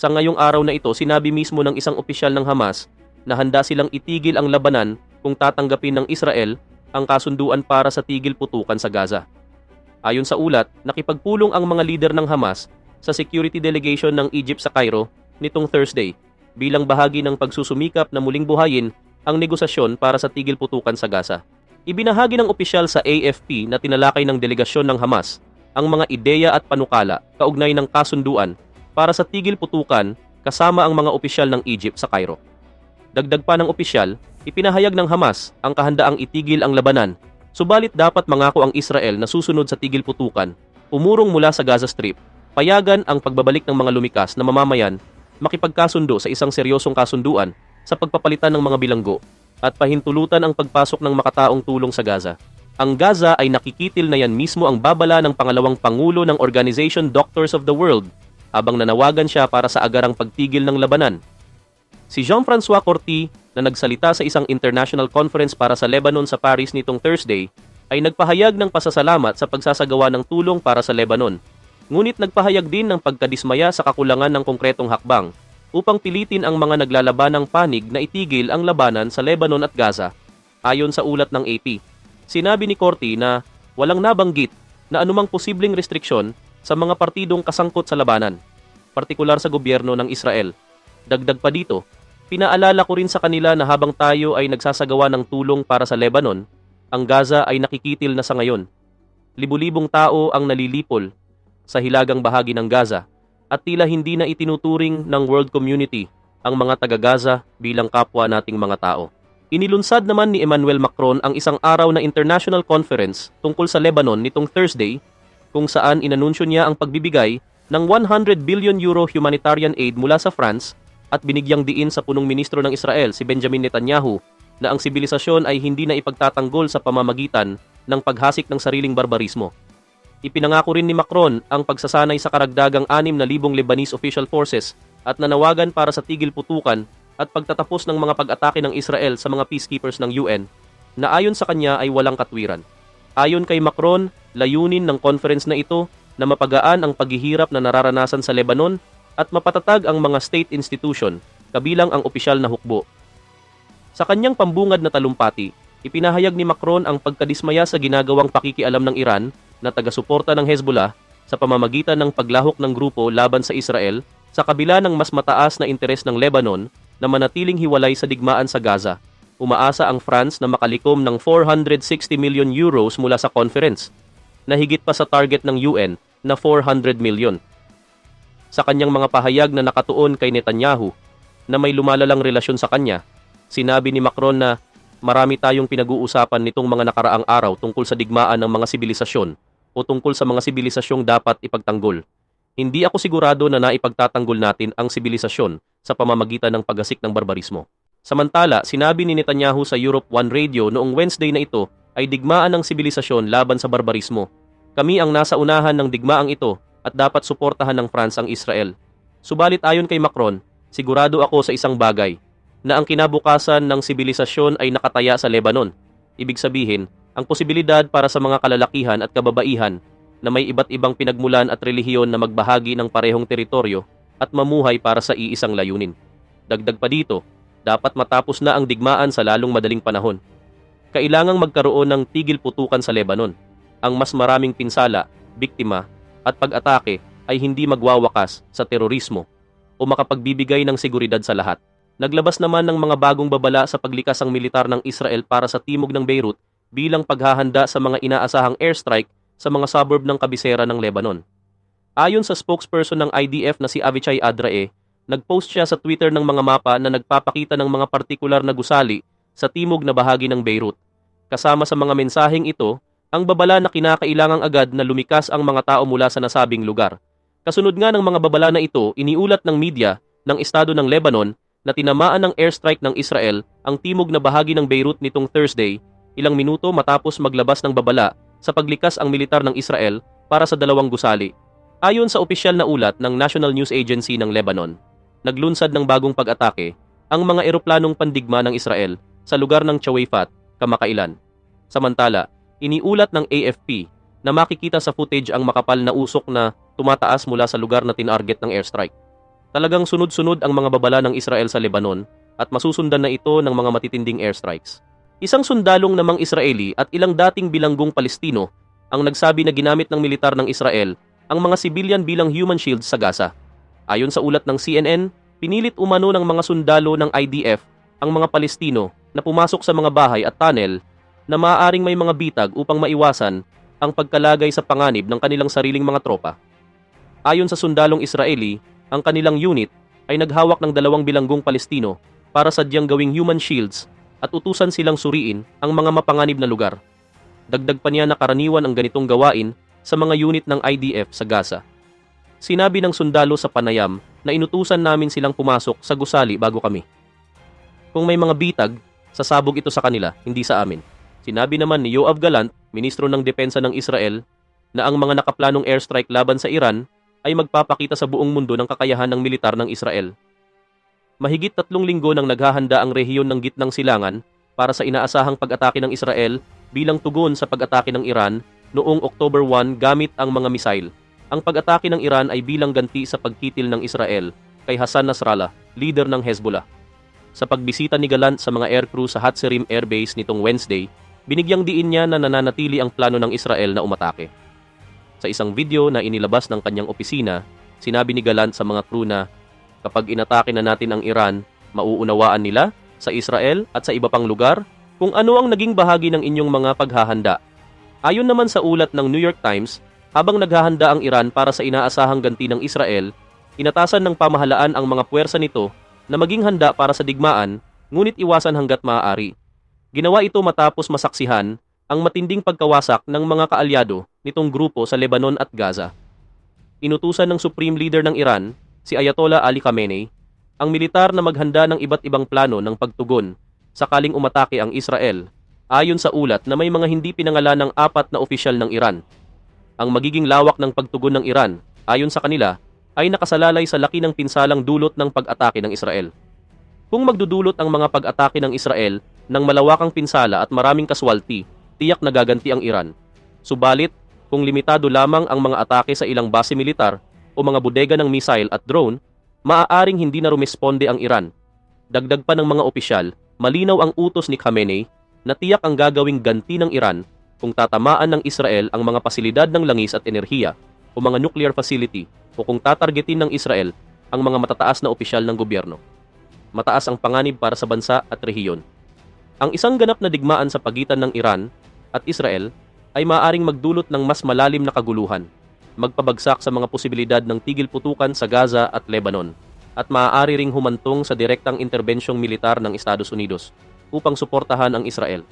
Sa ngayong araw na ito, sinabi mismo ng isang opisyal ng Hamas na handa silang itigil ang labanan kung tatanggapin ng Israel ang kasunduan para sa tigil putukan sa Gaza. Ayon sa ulat, nakipagpulong ang mga leader ng Hamas sa security delegation ng Egypt sa Cairo nitong Thursday bilang bahagi ng pagsusumikap na muling buhayin ang negosasyon para sa tigil putukan sa Gaza. Ibinahagi ng opisyal sa AFP na tinalakay ng delegasyon ng Hamas ang mga ideya at panukala kaugnay ng kasunduan para sa tigil putukan kasama ang mga opisyal ng Egypt sa Cairo. Dagdag pa ng opisyal, ipinahayag ng Hamas ang kahandaang itigil ang labanan, subalit dapat mangako ang Israel na susunod sa tigil putukan, umurong mula sa Gaza Strip, payagan ang pagbabalik ng mga lumikas na mamamayan, makipagkasundo sa isang seryosong kasunduan sa pagpapalitan ng mga bilanggo at pahintulutan ang pagpasok ng makataong tulong sa Gaza. Ang Gaza ay nakikitil na yan mismo ang babala ng pangalawang pangulo ng Organization Doctors of the World habang nanawagan siya para sa agarang pagtigil ng labanan. Si Jean-François Corti na nagsalita sa isang international conference para sa Lebanon sa Paris nitong Thursday ay nagpahayag ng pasasalamat sa pagsasagawa ng tulong para sa Lebanon. Ngunit nagpahayag din ng pagkadismaya sa kakulangan ng konkretong hakbang upang pilitin ang mga naglalabanang panig na itigil ang labanan sa Lebanon at Gaza. Ayon sa ulat ng AP, sinabi ni Corti na walang nabanggit na anumang posibleng restriksyon sa mga partidong kasangkot sa labanan, partikular sa gobyerno ng Israel. Dagdag pa dito, pinaalala ko rin sa kanila na habang tayo ay nagsasagawa ng tulong para sa Lebanon, ang Gaza ay nakikitil na sa ngayon. Libu-libong tao ang nalilipol sa hilagang bahagi ng Gaza at tila hindi na itinuturing ng world community ang mga taga-Gaza bilang kapwa nating mga tao. Inilunsad naman ni Emmanuel Macron ang isang araw na international conference tungkol sa Lebanon nitong Thursday kung saan inanunsyo niya ang pagbibigay ng 100 billion euro humanitarian aid mula sa France at binigyang diin sa punong ministro ng Israel si Benjamin Netanyahu na ang sibilisasyon ay hindi na ipagtatanggol sa pamamagitan ng paghasik ng sariling barbarismo. Ipinangako rin ni Macron ang pagsasanay sa karagdagang 6,000 Lebanese official forces at nanawagan para sa tigil putukan at pagtatapos ng mga pag-atake ng Israel sa mga peacekeepers ng UN na ayon sa kanya ay walang katwiran. Ayon kay Macron, layunin ng conference na ito na mapagaan ang paghihirap na nararanasan sa Lebanon at mapatatag ang mga state institution kabilang ang opisyal na hukbo. Sa kanyang pambungad na talumpati, ipinahayag ni Macron ang pagkadismaya sa ginagawang pakikialam ng Iran na taga-suporta ng Hezbollah sa pamamagitan ng paglahok ng grupo laban sa Israel sa kabila ng mas mataas na interes ng Lebanon na manatiling hiwalay sa digmaan sa Gaza. Umaasa ang France na makalikom ng 460 million euros mula sa conference, na higit pa sa target ng UN na 400 million. Sa kanyang mga pahayag na nakatuon kay Netanyahu na may lumalalang relasyon sa kanya, sinabi ni Macron na marami tayong pinag-uusapan nitong mga nakaraang araw tungkol sa digmaan ng mga sibilisasyon o tungkol sa mga sibilisasyong dapat ipagtanggol. Hindi ako sigurado na naipagtatanggol natin ang sibilisasyon sa pamamagitan ng pagasik ng barbarismo. Samantala, sinabi ni Netanyahu sa Europe One Radio noong Wednesday na ito ay digmaan ng sibilisasyon laban sa barbarismo. Kami ang nasa unahan ng digmaang ito at dapat suportahan ng France ang Israel. Subalit ayon kay Macron, sigurado ako sa isang bagay, na ang kinabukasan ng sibilisasyon ay nakataya sa Lebanon. Ibig sabihin, ang posibilidad para sa mga kalalakihan at kababaihan na may iba't ibang pinagmulan at relihiyon na magbahagi ng parehong teritoryo at mamuhay para sa iisang layunin. Dagdag pa dito, dapat matapos na ang digmaan sa lalong madaling panahon. Kailangang magkaroon ng tigil putukan sa Lebanon. Ang mas maraming pinsala, biktima at pag-atake ay hindi magwawakas sa terorismo o makapagbibigay ng seguridad sa lahat. Naglabas naman ng mga bagong babala sa paglikas ang militar ng Israel para sa timog ng Beirut bilang paghahanda sa mga inaasahang airstrike sa mga suburb ng kabisera ng Lebanon. Ayon sa spokesperson ng IDF na si Avichai Adrae, nagpost siya sa Twitter ng mga mapa na nagpapakita ng mga partikular na gusali sa timog na bahagi ng Beirut. Kasama sa mga mensaheng ito, ang babala na kinakailangang agad na lumikas ang mga tao mula sa nasabing lugar. Kasunod nga ng mga babala na ito, iniulat ng media ng Estado ng Lebanon na tinamaan ng airstrike ng Israel ang timog na bahagi ng Beirut nitong Thursday, ilang minuto matapos maglabas ng babala sa paglikas ang militar ng Israel para sa dalawang gusali. Ayon sa opisyal na ulat ng National News Agency ng Lebanon, naglunsad ng bagong pag-atake ang mga eroplanong pandigma ng Israel sa lugar ng Chawefat, kamakailan. Samantala, iniulat ng AFP na makikita sa footage ang makapal na usok na tumataas mula sa lugar na tinarget ng airstrike. Talagang sunod-sunod ang mga babala ng Israel sa Lebanon at masusundan na ito ng mga matitinding airstrikes. Isang sundalong namang Israeli at ilang dating bilanggong Palestino ang nagsabi na ginamit ng militar ng Israel ang mga sibilyan bilang human shields sa Gaza. Ayon sa ulat ng CNN, pinilit umano ng mga sundalo ng IDF ang mga Palestino na pumasok sa mga bahay at tunnel na maaaring may mga bitag upang maiwasan ang pagkalagay sa panganib ng kanilang sariling mga tropa. Ayon sa sundalong Israeli, ang kanilang unit ay naghawak ng dalawang bilanggong Palestino para sadyang gawing human shields at utusan silang suriin ang mga mapanganib na lugar. Dagdag pa niya na karaniwan ang ganitong gawain sa mga unit ng IDF sa Gaza. Sinabi ng sundalo sa panayam na inutusan namin silang pumasok sa gusali bago kami. Kung may mga bitag, sasabog ito sa kanila, hindi sa amin. Sinabi naman ni Yoav Galant, ministro ng depensa ng Israel, na ang mga nakaplanong airstrike laban sa Iran ay magpapakita sa buong mundo ng kakayahan ng militar ng Israel. Mahigit tatlong linggo nang naghahanda ang rehiyon ng gitnang silangan para sa inaasahang pag-atake ng Israel bilang tugon sa pag-atake ng Iran noong October 1 gamit ang mga misail. Ang pag-atake ng Iran ay bilang ganti sa pagkitil ng Israel kay Hassan Nasrallah, leader ng Hezbollah. Sa pagbisita ni Galant sa mga aircrew sa Hatzerim Air Base nitong Wednesday, binigyang diin niya na nananatili ang plano ng Israel na umatake. Sa isang video na inilabas ng kanyang opisina, sinabi ni Galant sa mga crew na kapag inatake na natin ang Iran, mauunawaan nila sa Israel at sa iba pang lugar kung ano ang naging bahagi ng inyong mga paghahanda. Ayon naman sa ulat ng New York Times, habang naghahanda ang Iran para sa inaasahang ganti ng Israel, inatasan ng pamahalaan ang mga puwersa nito na maging handa para sa digmaan, ngunit iwasan hanggat maaari. Ginawa ito matapos masaksihan ang matinding pagkawasak ng mga kaalyado nitong grupo sa Lebanon at Gaza. Inutusan ng Supreme Leader ng Iran, si Ayatollah Ali Khamenei, ang militar na maghanda ng iba't ibang plano ng pagtugon sakaling umatake ang Israel, ayon sa ulat na may mga hindi pinangalan ng apat na opisyal ng Iran. Ang magiging lawak ng pagtugon ng Iran, ayon sa kanila, ay nakasalalay sa laki ng pinsalang dulot ng pag-atake ng Israel. Kung magdudulot ang mga pag-atake ng Israel ng malawakang pinsala at maraming kaswalti, tiyak na gaganti ang Iran. Subalit, kung limitado lamang ang mga atake sa ilang base militar o mga bodega ng missile at drone, maaaring hindi na rumesponde ang Iran. Dagdag pa ng mga opisyal, malinaw ang utos ni Khamenei na tiyak ang gagawing ganti ng Iran kung tatamaan ng Israel ang mga pasilidad ng langis at enerhiya o mga nuclear facility o kung tatargetin ng Israel ang mga matataas na opisyal ng gobyerno. Mataas ang panganib para sa bansa at rehiyon. Ang isang ganap na digmaan sa pagitan ng Iran at Israel ay maaaring magdulot ng mas malalim na kaguluhan, magpabagsak sa mga posibilidad ng tigil putukan sa Gaza at Lebanon, at maaari ring humantong sa direktang interbensyong militar ng Estados Unidos upang suportahan ang Israel.